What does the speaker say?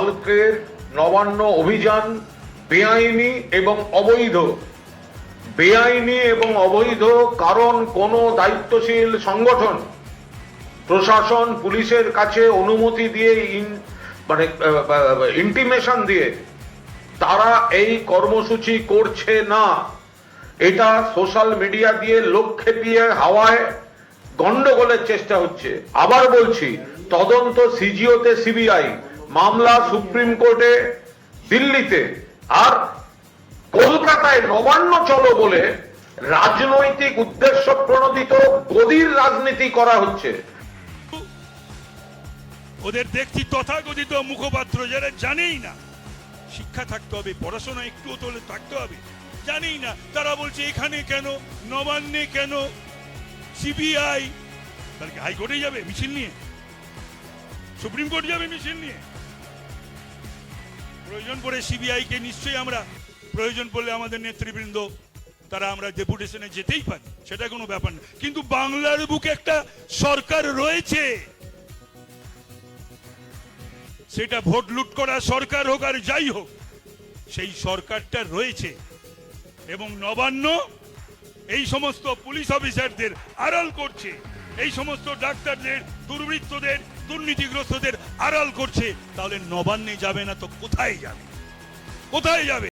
কালকের নবান্ন অভিযান বেআইনি এবং অবৈধ। বেআইনি এবং অবৈধ কারণ কোনো দায়িত্বশীল সংগঠন। প্রশাসন পুলিশের কাছে অনুমতি দিয়ে মানে ইন্টিমেশন দিয়ে তারা এই কর্মসূচি করছে না। এটা সোশ্যাল মিডিয়া দিয়ে লোক খেপিয়ে হাওয়ায় গন্ডগোলের চেষ্টা হচ্ছে। আবার বলছি, তদন্ত সিজিওতে সিবিআই মামলা সুপ্রিম কোর্টে দিল্লিতে আর কলকাতায় নবান্ন চলো বলে রাজনৈতিক উদ্দেশ্য প্রণোদিত গদির রাজনীতি করা হচ্ছে। ওদের দেখছি তথাকথিত মুখপাত্র, যারা জানেই না। শিক্ষা থাকতে হবে, পড়াশোনা একটু তোলে থাকতে হবে। জানেই না, তারা বলছে, এখানে কেন? নবান্নে কেন? সিবিআই? তাহলে হাইকোর্টে যাবে? মিছিল নিয়ে? সুপ্রিম কোর্ট যাবে মিছিল নিয়ে? প্রয়োজন পড়ে সিবিআইকে নিশ্চয়ই আমরা প্রয়োজন পড়লে আমাদের নেতৃবৃন্দ, তারা আমরা ডেপুটেশনে যেতেই পারি, সেটা কোনো ব্যাপার না। কিন্তু বাংলার বুকে একটা সরকার রয়েছে। সেটা ভোট লুট করা সরকার হোক আর যাই হোক, সেই সরকারটা রয়েছে। এবং নবান্ন এই সমস্ত পুলিশ অফিসারদের আড়াল করছে। এই সমস্ত ডাক্তারদের, দুর্বৃত্তদের দুর্নীতিগ্রস্তদের আড়াল করছে তাহলে নবান্নে যাবে না তো কোথায় যাবে? কোথায় যাবে?